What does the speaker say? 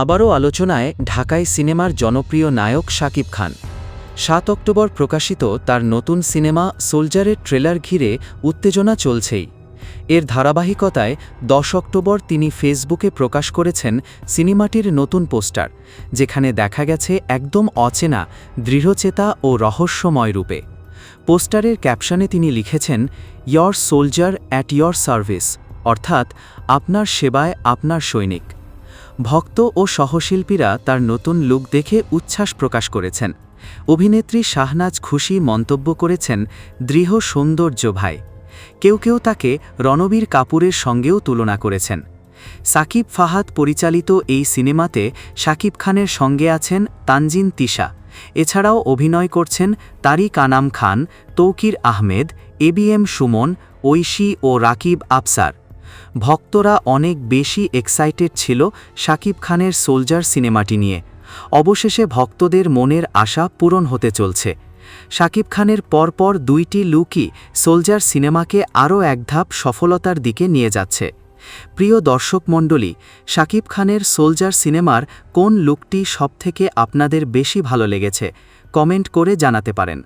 আবারও আলোচনায় ঢাকায় সিনেমার জনপ্রিয় নায়ক শাকিব খান। সাত অক্টোবর প্রকাশিত তার নতুন সিনেমা সোলজারের ট্রেলার ঘিরে উত্তেজনা চলছেই। এর ধারাবাহিকতায় দশ অক্টোবর তিনি ফেসবুকে প্রকাশ করেছেন সিনেমাটির নতুন পোস্টার, যেখানে দেখা গেছে একদম অচেনা, দৃঢ়চেতা ও রহস্যময় রূপে। পোস্টারের ক্যাপশনে তিনি লিখেছেন, your soldier at your service অর্থাৎ, আপনার সেবায় আপনার সৈনিক ভক্ত ও সহশিল্পীরা তার নতুন লুক দেখে উচ্ছ্বাস প্রকাশ করেছেন। অভিনেত্রী শাহনাজ খুশি মন্তব্য করেছেন, দৃঢ় সৌন্দর্য ভাই। কেউ কেউ তাকে রণবীর কাপুরের সঙ্গেও তুলনা করেছেন। সাকিব ফাহাদ পরিচালিত এই সিনেমাতে শাকিব খানের সঙ্গে আছেন তানজিন তিশা। এছাড়াও অভিনয় করছেন তারিক আনাম খান, তৌকির আহমেদ এবিএম সুমন, ঐশী ও রাকিব আফসার। ভক্তরা অনেক বেশি এক্সাইটেড ছিল শাকিব খানের সোলজার সিনেমাটি নিয়ে। অবশেষে ভক্তদের মনের আশা পূরণ হতে চলছে। শাকিব খানের পরপর দুইটি লুকই সোলজার সিনেমাকে আরও এক ধাপ সফলতার দিকে নিয়ে যাচ্ছে। প্রিয় দর্শক মণ্ডলী শাকিব খানের সোলজার সিনেমার কোন লুকটি সবথেকে আপনাদের বেশি ভালো লেগেছে? কমেন্ট করে জানাতে পারেন।